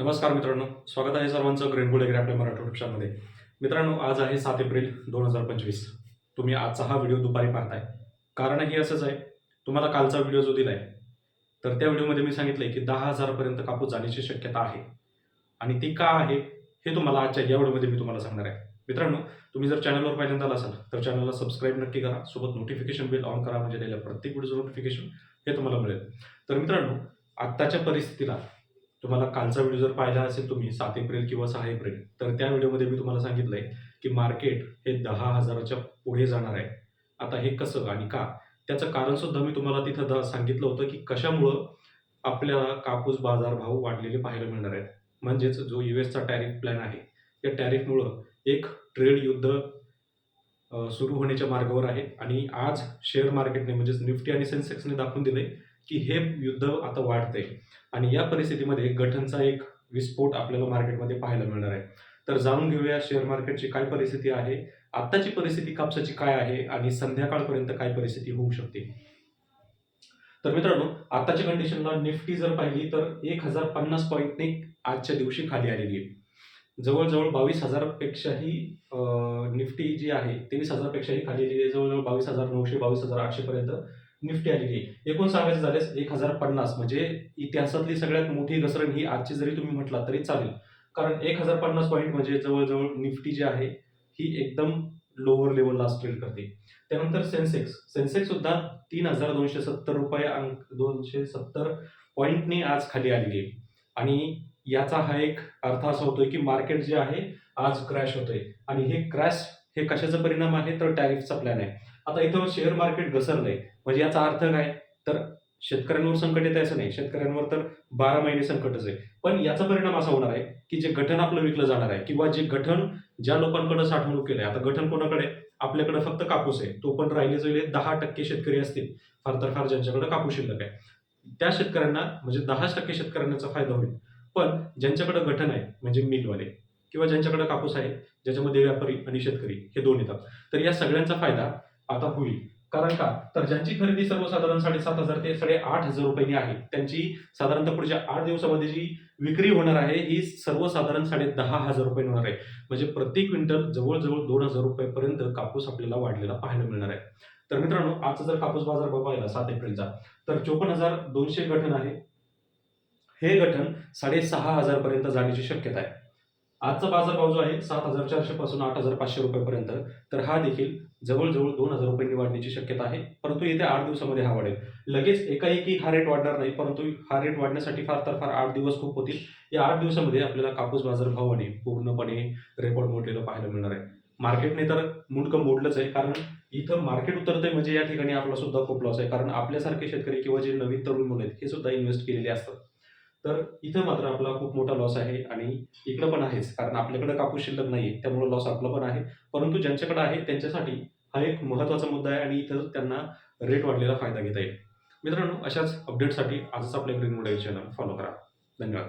नमस्कार मित्रांनो स्वागत आहे सर्वांचं ग्रेनगुड एग्रे आपल्या मराठी युट्यूब मित्रांनो आज आहे सात एप्रिल दोन हजार पंचवीस. तुम्ही आजचा हा व्हिडिओ दुपारी पाहताय. कारणही असंच आहे तुम्हाला कालचा व्हिडिओ जो दिलाय तर त्या व्हिडिओमध्ये मी सांगितलंय की दहा हजारापर्यंत कापूस जाण्याची शक्यता आहे. आणि ती का आहे हे तुम्हाला आजच्या या व्हिडिओमध्ये मी तुम्हाला सांगणार आहे. मित्रांनो तुम्ही जर चॅनलवर पहिल्यांदा आला असाल तर चॅनलला सबस्क्राईब नक्की करा. सोबत नोटिफिकेशन बिल ऑन करा म्हणजे त्याला प्रत्येक व्हिडिओचं नोटिफिकेशन हे तुम्हाला मिळेल. तर मित्रांनो आत्ताच्या परिस्थितीला तुम्हाला कालचा व्हिडिओ जर पाहिला असेल तुम्ही सात एप्रिल किंवा सहा एप्रिल तर त्या व्हिडिओमध्ये मी तुम्हाला सांगितलंय की मार्केट हे दहा हजाराच्या पुढे जाणार आहे. आता हे कसं आणि का? त्याचं कारण सुद्धा मी तुम्हाला तिथं द- सांगितलं होतं की कशामुळं आपल्याला कापूस बाजारभाव वाढलेले पाहायला मिळणार आहेत. म्हणजेच जो यू एसचा टॅरिफ प्लॅन आहे या टॅरिफमुळं एक ट्रेड युद्ध सुरू होण्याच्या मार्गावर आहे. आणि आज शेअर मार्केटने म्हणजेच निफ्टी आणि सेन्सेक्सने दाखवून दिले की हे युद्ध आता वाढतंय. आणि या परिस्थितीमध्ये गठनचा एक विस्फोट आपल्याला मार्केटमध्ये पाहायला मिळणार आहे. तर जाणून घेऊया शेअर मार्केटची काय परिस्थिती आहे आत्ताची परिस्थिती कापसाची काय आहे आणि संध्याकाळपर्यंत काय परिस्थिती होऊ शकते. तर मित्रांनो आत्ताच्या कंडिशनला निफ्टी जर पाहिली तर एक हजार पन्नास पॉईंटने आजच्या दिवशी खाली आलेली आहे. जवळजवळ बावीस हजारपेक्षाही निफ्टी जी आहे तेवीस हजारपेक्षाही खाली आलेली आहे. जवळजवळ बावीस हजार नऊशे बावीस हजार आठशेपर्यंत निफ्टी आलेली आहे एकूण सांगायचं झाल्यास एक हजार पन्नास म्हणजे इतिहासातली सगळ्यात मोठी घसरण ही आजची जरी तुम्ही म्हटला तरी चालेल. कारण एक हजार पन्नास पॉईंट म्हणजे जवळजवळ निफ्टी जी आहे ही एकदम लोअर लेवलला ट्रेड करते. त्यानंतर सेन्सेक्स सेन्सेक्स सुद्धा तीन हजार दोनशे सत्तर रुपये अंक दोनशे सत्तर पॉईंटने आज खाली आलेली आहे. आणि याचा हा एक अर्थ असा होतोय की मार्केट जे आहे आज क्रॅश होतोय. आणि हे क्रॅश हे कशाचा परिणाम आहे? तर टॅरिफचा प्लॅन आहे आता इथं शेअर मार्केट घसरलंय. म्हणजे याचा अर्थ काय? तर शेतकऱ्यांवर संकट येत आहे असं नाही. शेतकऱ्यांवर तर बारा महिने संकटच आहे. पण याचा परिणाम असा होणार आहे की जे गठण आपलं विकलं जाणार आहे किंवा जे गठण ज्या लोकांकडे साठवणूक केलं आहे आता गठण कोणाकडे? आपल्याकडे फक्त कापूस आहे. तो पण राहिले जवळ दहा टक्के शेतकरी असतील. फार तर फार ज्यांच्याकडे कापूस शिल्लक आहे. त्या शेतकऱ्यांना म्हणजे दहा टक्के शेतकऱ्यांचा फायदा होईल. पण ज्यांच्याकडे गठण आहे म्हणजे मिलवाले किंवा ज्यांच्याकडे कापूस आहे ज्याच्यामध्ये व्यापारी आणि शेतकरी हे दोन येतात. तर या सगळ्यांचा फायदा आता होईल. कारण का? तर ज्यांची खरेदी सर्वसाधारण साडेसात हजार ते साडेआठ हजार रुपयांनी आहे त्यांची साधारणतः पुढच्या आठ दिवसामध्ये जी विक्री होणार आहे ही सर्वसाधारण साडे दहा हजार रुपये होणार आहे. म्हणजे प्रति क्विंटल जवळजवळ दोन हजार रुपयापर्यंत कापूस आपल्याला वाढलेला पाहायला मिळणार आहे. तर मित्रांनो आजचा जर कापूस बाजार भाव सात एप्रिलचा तर चोपन्न हजार दोनशे गठण आहे. हे गठण साडेसहा हजार पर्यंत जाण्याची शक्यता आहे. आजचा बाजार भाव जो आहे सात हजार चारशे पासून आठ हजार पाचशे रुपयापर्यंत तर हा देखील जवळजवळ दोन हजार रुपयांनी वाढण्याची शक्यता आहे. परंतु येत्या आठ दिवसामध्ये हा वाढेल. लगेच एकाएकी हा रेट वाढणार नाही परंतु हा रेट वाढण्यासाठी फार तर फार आठ दिवस खूप होतील. या आठ दिवसामध्ये आपल्याला कापूस बाजारभावाने पूर्णपणे रेकॉर्ड मोडलेलं पाहायला मिळणार आहे. मार्केटने तर मुंडकं मोडलंच आहे कारण इथं मार्केट उतरतंय म्हणजे या ठिकाणी आपला सुद्धा खूप लॉस आहे. कारण आपल्यासारखे शेतकरी किंवा जे नवीन तरुण मुलं आहेत हे सुद्धा इन्व्हेस्ट केलेले असतात. तर इथं मात्र आपला खूप मोठा लॉस आहे आणि इकडं पण आहेच कारण आपल्याकडे कापूस शिल्लक नाही त्यामुळे लॉस आपला पण आहे. परंतु ज्यांच्याकडे आहे त्यांच्यासाठी हा एक महत्त्वाचा मुद्दा आहे आणि इथं त्यांना रेट वाढलेला फायदा घेता येईल. मित्रांनो अशाच अपडेटसाठी आजच आपल्या ग्रीन मोबाईल चॅनल फॉलो करा. धन्यवाद.